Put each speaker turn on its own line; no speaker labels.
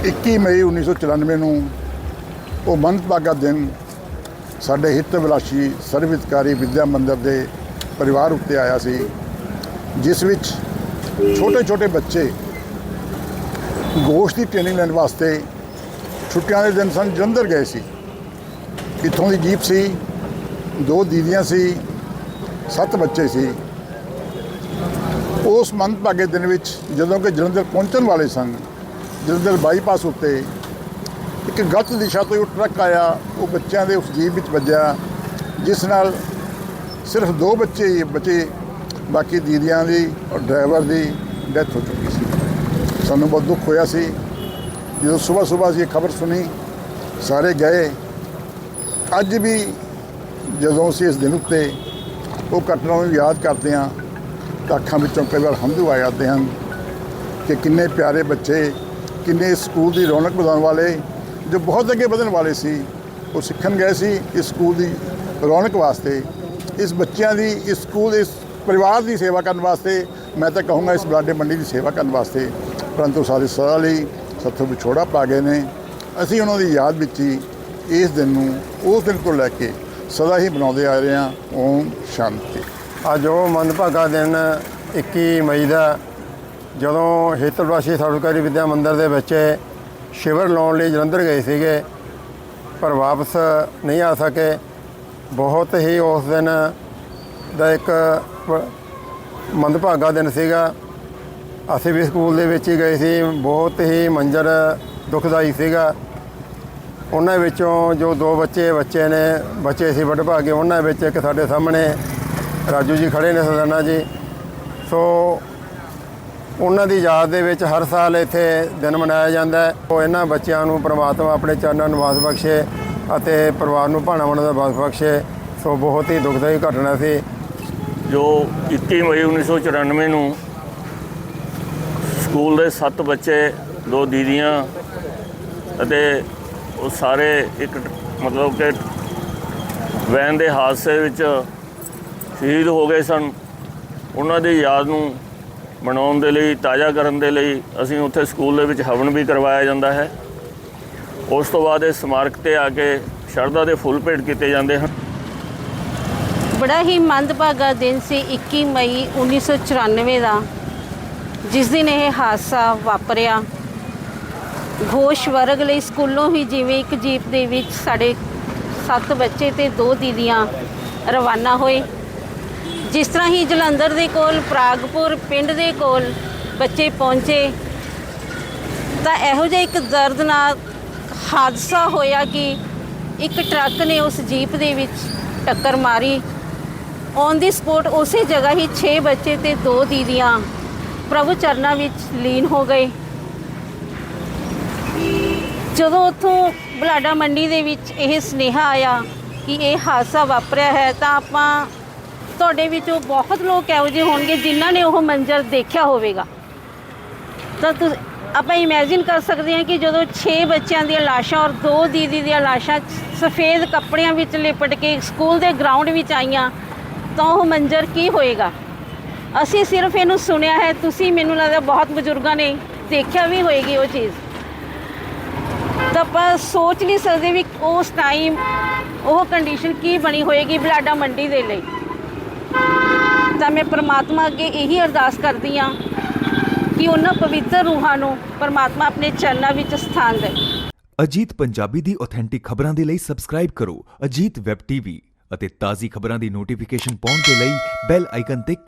21 ਮਈ 1994 ਨੂੰ ਉਹ ਮੰਦਭਾਗਾ ਦਿਨ ਸਾਡੇ ਹਿੱਤ ਵਿਲਾਸੀ ਸਰਵਿਤਕਾਰੀ ਵਿਦਿਆ ਮੰਦਰ ਦੇ ਪਰਿਵਾਰ ਉੱਤੇ ਆਇਆ ਸੀ, ਜਿਸ ਵਿੱਚ ਛੋਟੇ ਛੋਟੇ ਬੱਚੇ ਗੋਸ਼ਤ ਦੀ ਟ੍ਰੇਨਿੰਗ ਲੈਣ ਵਾਸਤੇ ਛੁੱਟੀਆਂ ਦੇ ਦਿਨ ਸਨ, ਜਲੰਧਰ ਗਏ ਸੀ। ਇੱਥੋਂ ਦੀ ਜੀਪ ਸੀ, ਦੋ ਦੀਦੀਆਂ ਸੀ, ਸੱਤ ਬੱਚੇ ਸੀ। ਉਸ ਮੰਦਭਾਗੇ ਦਿਨ ਵਿੱਚ ਜਦੋਂ ਕਿ ਜਲੰਧਰ ਪਹੁੰਚਣ ਵਾਲੇ ਸਨ ਜਲੰਧਰ ਬਾਈਪਾਸ ਉੱਤੇ ਇੱਕ ਗਲਤ ਦਿਸ਼ਾ ਤੋਂ ਉਹ ਟਰੱਕ ਆਇਆ, ਉਹ ਬੱਚਿਆਂ ਦੇ ਉਸ ਜੀਪ ਵਿੱਚ ਵੱਜਿਆ, ਜਿਸ ਨਾਲ ਸਿਰਫ ਦੋ ਬੱਚੇ ਹੀ ਬਚੇ, ਬਾਕੀ ਦੀਦੀਆਂ ਦੀ ਔਰ ਡਰਾਈਵਰ ਦੀ ਡੈਥ ਹੋ ਚੁੱਕੀ ਸੀ। ਸਾਨੂੰ ਬਹੁਤ ਦੁੱਖ ਹੋਇਆ ਸੀ। ਜਦੋਂ ਸਵੇਰ ਸਵੇਰ ਅਸੀਂ ਇਹ ਖਬਰ ਸੁਣੀ, ਸਾਰੇ ਗਏ। ਅੱਜ ਵੀ ਜਦੋਂ ਅਸੀਂ ਇਸ ਦਿਨ ਉੱਤੇ ਉਹ ਘਟਨਾ ਨੂੰ ਯਾਦ ਕਰਦੇ ਹਾਂ, ਤਾਂ ਅੱਖਾਂ ਵਿੱਚੋਂ ਕਈ ਵਾਰ ਹੰਝੂ ਆ ਜਾਂਦੇ ਹਨ ਕਿ ਕਿੰਨੇ ਪਿਆਰੇ ਬੱਚੇ ਕਿੰਨੇ ਇਸ ਸਕੂਲ ਦੀ ਰੌਣਕ ਵਧਾਉਣ ਵਾਲੇ, ਜੋ ਬਹੁਤ ਅੱਗੇ ਵਧਣ ਵਾਲੇ ਸੀ, ਉਹ ਸਿੱਖਣ ਗਏ ਸੀ ਇਸ ਸਕੂਲ ਦੀ ਰੌਣਕ ਵਾਸਤੇ। ਇਸ ਬੱਚਿਆਂ ਦੀ, ਇਸ ਸਕੂਲ, ਇਸ ਪਰਿਵਾਰ ਦੀ ਸੇਵਾ ਕਰਨ ਵਾਸਤੇ, ਮੈਂ ਤਾਂ ਕਹੂੰਗਾ ਇਸ ਬਲਾਡੇ ਮੰਡੀ ਦੀ ਸੇਵਾ ਕਰਨ ਵਾਸਤੇ। ਪਰੰਤੂ ਸਾਰੇ ਸਦਾ ਲਈ ਸੱਥੋਂ ਵਿਛੋੜਾ ਪਾ ਗਏ ਨੇ। ਅਸੀਂ ਉਹਨਾਂ ਦੀ ਯਾਦ ਵਿੱਚ ਹੀ ਇਸ ਦਿਨ ਨੂੰ, ਉਸ ਦਿਨ ਤੋਂ ਲੈ ਕੇ ਸਦਾ ਹੀ ਬਣਾਉਂਦੇ ਆ ਰਹੇ ਹਾਂ। ਓਮ ਸ਼ਾਂਤੀ।
ਅੱਜ ਉਹ ਮੰਦਭਾਗਾ ਦਿਨ 21 ਮਈ ਦਾ ਜਦੋਂ ਹਿੱਤਵਾਸੀ ਸਰਵਕਾਰੀ ਵਿਦਿਆ ਮੰਦਿਰ ਦੇ ਬੱਚੇ ਸ਼ਿਵਰ ਲਾਉਣ ਲਈ ਜਲੰਧਰ ਗਏ ਸੀਗੇ, ਪਰ ਵਾਪਸ ਨਹੀਂ ਆ ਸਕੇ, ਬਹੁਤ ਹੀ ਉਸ ਦਿਨ ਦਾ ਇੱਕ ਮੰਦਭਾਗਾ ਦਿਨ ਸੀਗਾ। ਅਸੀਂ ਵੀ ਸਕੂਲ ਦੇ ਵਿੱਚ ਹੀ ਗਏ ਸੀ, ਬਹੁਤ ਹੀ ਮੰਜ਼ਰ ਦੁਖਦਾਈ ਸੀਗਾ। ਉਹਨਾਂ ਵਿੱਚੋਂ ਜੋ ਦੋ ਬੱਚੇ ਬੱਚੇ ਨੇ, ਬੱਚੇ ਸੀ ਵੱਡ ਭਾਗੇ ਉਹਨਾਂ ਵਿੱਚ ਇੱਕ ਸਾਡੇ ਸਾਹਮਣੇ ਰਾਜੂ ਜੀ ਖੜੇ ਨੇ, ਸਦਾਨਾ ਜੀ। ਸੋ ਉਹਨਾਂ ਦੀ ਯਾਦ ਦੇ ਵਿੱਚ ਹਰ ਸਾਲ ਇੱਥੇ ਦਿਨ ਮਨਾਇਆ ਜਾਂਦਾ ਹੈ। ਉਹ ਇਹਨਾਂ ਬੱਚਿਆਂ ਨੂੰ ਪ੍ਰਮਾਤਮਾ ਆਪਣੇ ਚਰਨਾਂ ਨੂੰ ਵਾਸ ਬਖਸ਼ੇ ਅਤੇ ਪਰਿਵਾਰ ਨੂੰ ਭਾਣਾ ਵੰਡ ਦਾ ਵਾਸ ਬਖਸ਼ੇ। ਸੋ ਬਹੁਤ ਹੀ ਦੁਖਦਾਈ ਘਟਨਾ ਸੀ।
ਜੋ 21 ਮਈ 1994 ਨੂੰ ਸਕੂਲ ਦੇ 7 ਬੱਚੇ, ਦੋ ਦੀਦੀਆਂ ਅਤੇ ਉਹ ਸਾਰੇ ਇੱਕ ਮਤਲਬ ਕਿ ਵੈਨ ਦੇ ਹਾਦਸੇ ਵਿੱਚ ਸ਼ਹੀਦ ਹੋ ਗਏ ਸਨ। ਉਹਨਾਂ ਦੀ ਯਾਦ ਨੂੰ ਮਨਾਉਣ ਦੇ ਲਈ, ਤਾਜ਼ਾ ਕਰਨ ਦੇ ਲਈ ਅਸੀਂ ਉੱਥੇ ਸਕੂਲ ਦੇ ਵਿੱਚ ਹਵਨ ਵੀ ਕਰਵਾਇਆ ਜਾਂਦਾ ਹੈ। ਉਸ ਤੋਂ ਬਾਅਦ ਇਹ ਸਮਾਰਕ ਤੇ ਆ ਕੇ ਸ਼ਰਧਾ ਦੇ ਫੁੱਲ ਭੇਟ ਕੀਤੇ ਜਾਂਦੇ ਹਨ।
ਬੜਾ ਹੀ ਮੰਦਭਾਗਾ ਦਿਨ ਸੀ 21 ਮਈ 1994 ਦਾ, ਜਿਸ ਦਿਨ ਇਹ ਹਾਦਸਾ ਵਾਪਰਿਆ। ਘੋਸ਼ ਵਰਗ ਲਈ ਸਕੂਲੋਂ ਹੀ ਜਿਵੇਂ ਇੱਕ ਜੀਪ ਦੇ ਵਿੱਚ ਸਾਡੇ ਸੱਤ ਬੱਚੇ ਤੇ ਦੋ ਦੀਦੀਆਂ ਰਵਾਨਾ ਹੋਏ। ਜਿਸ ਤਰ੍ਹਾਂ ਹੀ ਜਲੰਧਰ ਦੇ ਕੋਲ, ਪ੍ਰਾਗਪੁਰ ਪਿੰਡ ਦੇ ਕੋਲ ਬੱਚੇ ਪਹੁੰਚੇ, ਤਾਂ ਇਹੋ ਜਿਹਾ ਇੱਕ ਦਰਦਨਾਕ ਹਾਦਸਾ ਹੋਇਆ ਕਿ ਇੱਕ ਟਰੱਕ ਨੇ ਉਸ ਜੀਪ ਦੇ ਵਿੱਚ ਟੱਕਰ ਮਾਰੀ। ਔਨ ਦੀ ਸਪੋਟ ਉਸੇ ਜਗ੍ਹਾ ਹੀ 6 ਬੱਚੇ ਤੇ ਦੋ ਦੀਦੀਆਂ ਪ੍ਰਭੂ ਚਰਨਾਂ ਵਿੱਚ ਲੀਨ ਹੋ ਗਏ। ਜਦੋਂ ਉੱਥੋਂ ਬਲਾਡਾ ਮੰਡੀ ਦੇ ਵਿੱਚ ਇਹ ਸੁਨੇਹਾ ਆਇਆ ਕਿ ਇਹ ਹਾਦਸਾ ਵਾਪਰਿਆ ਹੈ, ਤਾਂ ਆਪਾਂ ਤੁਹਾਡੇ ਵਿੱਚੋਂ ਬਹੁਤ ਲੋਕ ਇਹੋ ਜਿਹੇ ਹੋਣਗੇ ਜਿਨ੍ਹਾਂ ਨੇ ਉਹ ਮੰਜ਼ਰ ਦੇਖਿਆ ਹੋਵੇਗਾ। ਤਾਂ ਤੁਸ, ਆਪਾਂ ਇਮੇਜਿਨ ਕਰ ਸਕਦੇ ਹਾਂ ਕਿ ਜਦੋਂ 6 ਬੱਚਿਆਂ ਦੀਆਂ ਲਾਸ਼ਾਂ ਔਰ ਦੋ ਦੀਦੀ ਦੀਆਂ ਲਾਸ਼ਾਂ ਸਫੇਦ ਕੱਪੜਿਆਂ ਵਿੱਚ ਲਿਪਟ ਕੇ ਸਕੂਲ ਦੇ ਗਰਾਊਂਡ ਵਿੱਚ ਆਈਆਂ, ਤਾਂ ਉਹ ਮੰਜ਼ਰ ਕੀ ਹੋਏਗਾ? ਅਸੀਂ ਸਿਰਫ ਇਹਨੂੰ ਸੁਣਿਆ ਹੈ, ਤੁਸੀਂ ਮੈਨੂੰ ਲੱਗਦਾ ਬਹੁਤ ਬਜ਼ੁਰਗਾਂ ਨੇ ਦੇਖਿਆ ਵੀ ਹੋਏਗੀ ਉਹ ਚੀਜ਼। ਤਾਂ ਆਪਾਂ ਸੋਚ ਨਹੀਂ ਸਕਦੇ ਵੀ ਉਸ ਟਾਈਮ ਉਹ ਕੰਡੀਸ਼ਨ ਕੀ ਬਣੀ ਹੋਏਗੀ ਬਲਾਡਾ ਮੰਡੀ ਦੇ ਲਈ। ਤਾਂ ਮੈਂ ਪ੍ਰਮਾਤਮਾ ਅੱਗੇ ਇਹੀ ਅਰਦਾਸ ਕਰਦੀ ਹਾਂ ਕਿ ਉਹਨਾਂ ਪਵਿੱਤਰ ਰੂਹਾਂ ਨੂੰ ਪ੍ਰਮਾਤਮਾ ਆਪਣੇ ਚਰਨਾਂ ਵਿੱਚ ਸਥਾਨ ਦੇ।
ਅਜੀਤ ਪੰਜਾਬੀ ਦੀ ਆਥੈਂਟਿਕ ਖਬਰਾਂ ਦੇ ਲਈ ਸਬਸਕ੍ਰਾਈਬ ਕਰੋ ਅਜੀਤ ਵੈਬ ਟੀਵੀ ਅਤੇ ਤਾਜ਼ੀ ਖਬਰਾਂ ਦੀ ਨੋਟੀਫਿਕੇਸ਼ਨ ਪਾਉਣ ਦੇ ਲਈ ਬੈਲ ਆਈਕਨ ਤੇ